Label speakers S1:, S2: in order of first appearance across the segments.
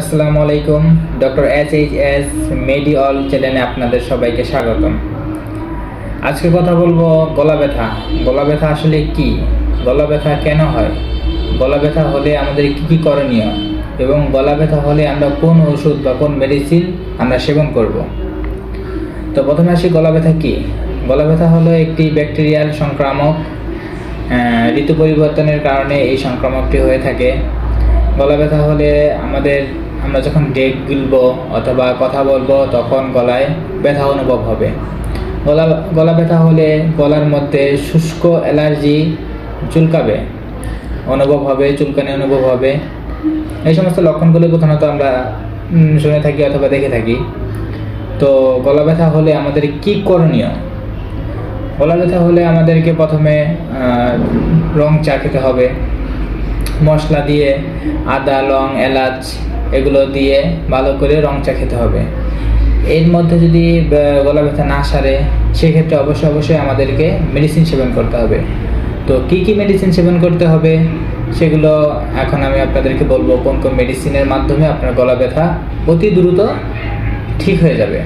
S1: আসসালামু আলাইকুম। Doctor S H S মেডিঅল চ্যানেলে আপনাদের সবাইকে স্বাগতম। আজকে কথা বলব গলা ব্যথা। গলা ব্যথা আসলে কি? গলা ব্যথা কেন হয়? গলা ব্যথা হলে আমাদের কি কি করণীয়? এবং গলা ব্যথা হলে আমরা কোন ওষুধ বা কোন মেডিসিন আমরা সেবন করব? তো প্রথমে আসি গলা ব্যথা কি? গলা ব্যথা হলো একটি ব্যাকটেরিয়াল সংক্রামক ঋতু পরিবর্তনের কারণে এই সংক্রামকটি হয়ে থাকে। গলা ব্যথা হলে আমাদের, আমরা যখন ডেক গিলবো অথবা কথা বলব, তখন গলায় ব্যথা অনুভব হবে। গলা গলা ব্যথা হলে গলার মধ্যে শুষ্ক অ্যালার্জি চুলকাবে, অনুভব হবে, চুলকানি অনুভব হবে। এই সমস্ত লক্ষণগুলো প্রধানত আমরা শুনে থাকি অথবা দেখে থাকি। তো গলা ব্যথা হলে আমাদের কি করণীয়? গলা ব্যথা হলে আমাদেরকে প্রথমে রং চা খেতে হবে। মশলা দিয়ে, আদা, লং, এলাচ এগুলো দিয়ে ভালো করে রং চা খেতে হবে। এর মধ্যে যদি গলা ব্যথা না সারে, সেক্ষেত্রে অবশ্যই অবশ্যই আমাদেরকে মেডিসিন সেবন করতে হবে। তো কি কি মেডিসিন সেবন করতে হবে, সেগুলো এখন আমি আপনাদেরকে বলব। কোন কোন মেডিসিনের মাধ্যমে আপনার গলা ব্যথা অতি দ্রুত ঠিক হয়ে যাবে।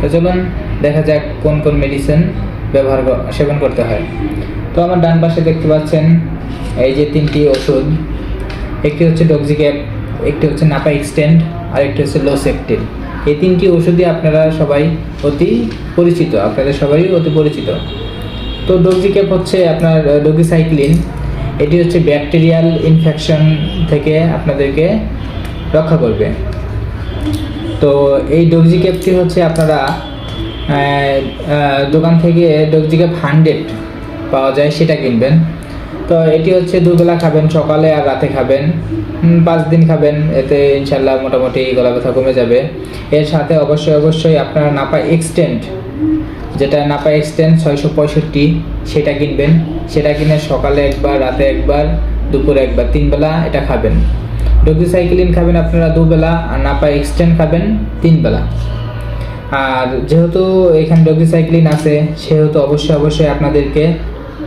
S1: তো চলুন, দেখা যাক কোন কোন মেডিসিন ব্যবহার সেবন করতে হয়। তো আমার ডান পাশে দেখতে পাচ্ছেন এই যে তিনটি ওষুধ, একটি হচ্ছে ডক্সিক্যাপ একটি হচ্ছে নাপা এক্সটেন্ড আর একটি হচ্ছে লোসেকটিল এই তিনটি ওষুধই আপনারা সবাই অতি পরিচিত আপনাদের সবাই অতি পরিচিত। তো ডক্সিক্যাপ হচ্ছে আপনার ডোগিসাইক্লিন এটি হচ্ছে ব্যাকটেরিয়াল ইনফেকশন থেকে আপনাদেরকে রক্ষা করবে। তো এই ডগজি ক্যাপটি হচ্ছে আপনারা দোকান থেকে ডগজি ক্যাপ হান্ড্রেড পাওয়া যায়, সেটা কিনবেন। তো এটি হচ্ছে দুবেলা খাবেন, সকালে আর রাতে খাবেন। পাঁচ দিন খাবেন, এতে ইনশাল্লাহ মোটামুটি গলা ব্যথা কমে যাবে। এর সাথে অবশ্যই অবশ্যই আপনার নাপা এক্সটেন্ড যেটা নাপা এক্সটেন্ড ছয়শো পঁয়ষট্টি, সেটা কিনবেন। সেটা কিনে সকালে একবার, রাতে একবার, দুপুরে একবার তিন বেলা এটা খাবেন। ডোক্সিসাইক্লিন খাবেন আপনারা দুবেলা, আর নাপা এক্সটেন্ড খাবেন তিন বেলা আর যেহেতু এখানে ডোক্সিসাইক্লিন আছে, সেহেতু অবশ্যই অবশ্যই আপনাদেরকে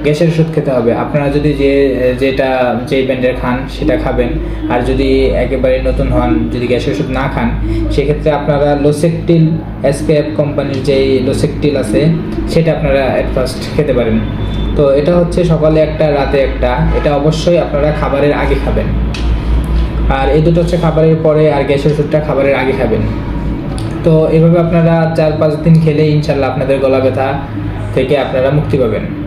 S1: গ্যাসের ওষুধ খেতে হবে। আপনারা যদি যে, যেটা, যেই ব্র্যান্ডের খান, সেটা খাবেন। আর যদি একেবারে নতুন হন, যদি গ্যাসের ওষুধ না খান, সেক্ষেত্রে আপনারা লোসেকটিল এসকেএফ কোম্পানির যেই লোসেকটিল আছে, সেটা আপনারা অ্যাট ফার্স্ট খেতে পারেন। তো এটা হচ্ছে সকালে একটা, রাতে একটা। এটা অবশ্যই আপনারা খাবারের আগে খাবেন। আর এই দুটো হচ্ছে খাবারের পরে আর গ্যাসের ওষুধটা খাবারের আগে খাবেন। তো এভাবে আপনারা চার পাঁচ দিন খেলে ইনশাল্লাহ আপনাদের গলা ব্যথা থেকে আপনারা মুক্তি পাবেন।